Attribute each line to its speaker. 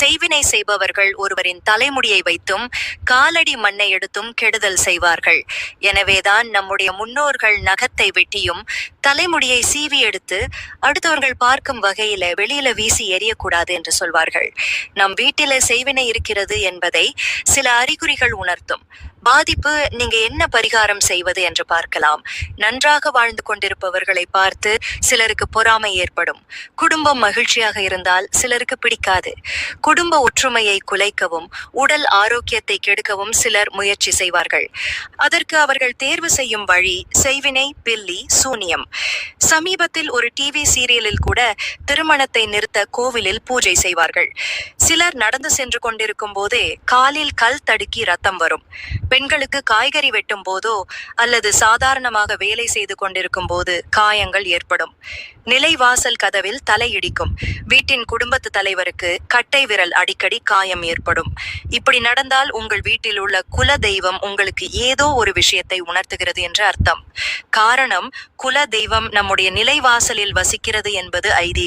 Speaker 1: செய்வினை செய்பவர்கள் ஒருவரின் தலைமுடியை வைத்தும் காலடி மண்ணை எடுத்தும் கெடுதல் செய்வார்கள். எனவேதான் நம்முடைய முன்னோர்கள் நகத்தை வெட்டியும் தலைமுடியை சீவி எடுத்து அடுத்தவர்கள் பார்க்கும் வகையில வெளியில வீசி எறியக்கூடாது என்று சொல்வார்கள். நம் வீட்டில செய்வினை இருக்கிறது என்பதை சில அறிகுறிகள் உணர்த்தும். பாதிப்பு நீங்க என்ன பரிகாரம் செய்வது என்று பார்க்கலாம். நன்றாக வாழ்ந்து கொண்டிருப்பவர்களை பார்த்து சிலருக்கு பொறாமை ஏற்படும். குடும்பம் மகிழ்ச்சியாக இருந்தால் சிலருக்கு பிடிக்காது. குடும்ப ஒற்றுமையை குலைக்கவும் உடல் ஆரோக்கியத்தை கெடுக்கவும் சிலர் முயற்சி செய்வார்கள். அதற்கு அவர்கள் தேர்வு செய்யும் வழி செய்வினை பில்லி சூனியம். சமீபத்தில் ஒரு டிவி சீரியலில் கூட திருமணத்தை நிறுத்த கோவிலில் பூஜை செய்வார்கள். சிலர் நடந்து சென்று கொண்டிருக்கும் போதே காலில் கல் தடுக்கி ரத்தம் வரும். பெண்களுக்கு காய்கறி வெட்டும் போதோ அல்லது சாதாரணமாக வேலை செய்து கொண்டிருக்கும் போது காயங்கள் ஏற்படும். நிலைவாசல் கதவில் தலையிடிக்கும் வீட்டின் குடும்பத்து தலைவருக்கு கட்டை விரல் அடிக்கடி காயம் ஏற்படும். இப்படி நடந்தால் உங்கள் வீட்டில் உள்ள குல தெய்வம் உங்களுக்கு ஏதோ ஒரு விஷயத்தை உணர்த்துகிறது என்று அர்த்தம். காரணம் குல தெய்வம் நம்முடைய நிலைவாசலில் வசிக்கிறது என்பது ஐதீகம்.